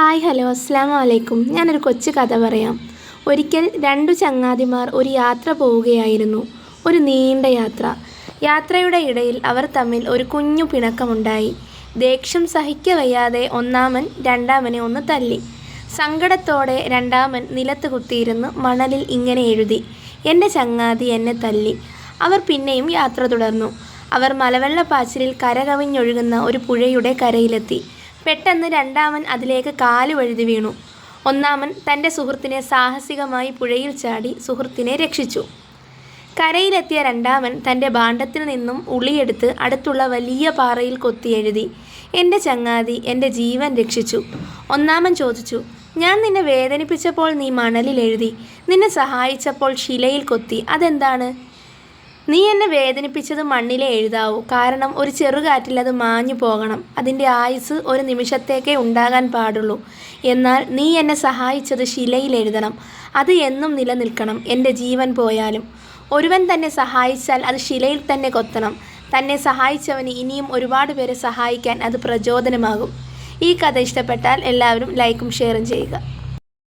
Hi hello അസ്സാം വലൈക്കും ഞാനൊരു കൊച്ചു കഥ പറയാം. ഒരിക്കൽ രണ്ടു ചങ്ങാതിമാർ ഒരു യാത്ര പോവുകയായിരുന്നു. ഒരു നീണ്ട യാത്ര. യാത്രയുടെ ഇടയിൽ അവർ തമ്മിൽ ഒരു കുഞ്ഞു പിണക്കമുണ്ടായി. ദേഷ്യം സഹിക്ക വയ്യാതെ ഒന്നാമൻ രണ്ടാമനെ ഒന്ന് തല്ലി. സങ്കടത്തോടെ രണ്ടാമൻ നിലത്ത് കുത്തിയിരുന്ന് മണലിൽ ഇങ്ങനെ എഴുതി എന്റെ ചങ്ങാതി എന്നെ തല്ലി. അവർ പിന്നെയും യാത്ര തുടർന്നു. അവർ മലവെള്ളപ്പാച്ചിലിൽ കരകവിഞ്ഞൊഴുകുന്ന ഒരു പുഴയുടെ കരയിലെത്തി. പെട്ടെന്ന് രണ്ടാമൻ അതിലേക്ക് കാൽ വഴുതി വീണു. ഒന്നാമൻ തന്റെ സുഹൃത്തിനെ സാഹസികമായി പുഴയിൽ ചാടി സുഹൃത്തിനെ രക്ഷിച്ചു. കരയിലെത്തിയ രണ്ടാമൻ തന്റെ ഭാണ്ഡത്തിൽ നിന്നും ഉളിയെടുത്ത് അടുത്തുള്ള വലിയ പാറയിൽ കൊത്തി എഴുതി എന്റെ ചങ്ങാതി എന്റെ ജീവൻ രക്ഷിച്ചു ഒന്നാമൻ ചോദിച്ചു ഞാൻ നിന്നെ വേദനിപ്പിച്ചപ്പോൾ നീ മണലിൽ എഴുതി. നിന്നെ സഹായിച്ചപ്പോൾ ശിലയിൽ കൊത്തി. അതെന്താണ്? നീ എന്നെ വേദനിപ്പിച്ചത് മണ്ണിലെ എഴുതാവൂ. കാരണം ഒരു ചെറുകാറ്റിൽ അത് മാഞ്ഞു പോകണം. അതിന്റെ ആയുസ് ഒരു നിമിഷത്തേക്കേ ഉണ്ടാകാൻ പാടുള്ളൂ. എന്നാൽ നീ എന്നെ സഹായിച്ചത് ശിലയിൽ എഴുതണം. അത് എന്നും നിലനിൽക്കണം. എന്റെ ജീവൻ പോയാലും. ഒരുവൻ തന്നെ സഹായിച്ചാൽ അത് ശിലയിൽ തന്നെ കൊത്തണം. തന്നെ സഹായിച്ചവന് ഇനിയും ഒരുപാട് പേരെ സഹായിക്കാൻ അത് പ്രചോദനമാകും. ഈ കഥ ഇഷ്ടപ്പെട്ടാൽ എല്ലാവരും ലൈക്കും ഷെയറും ചെയ്യുക.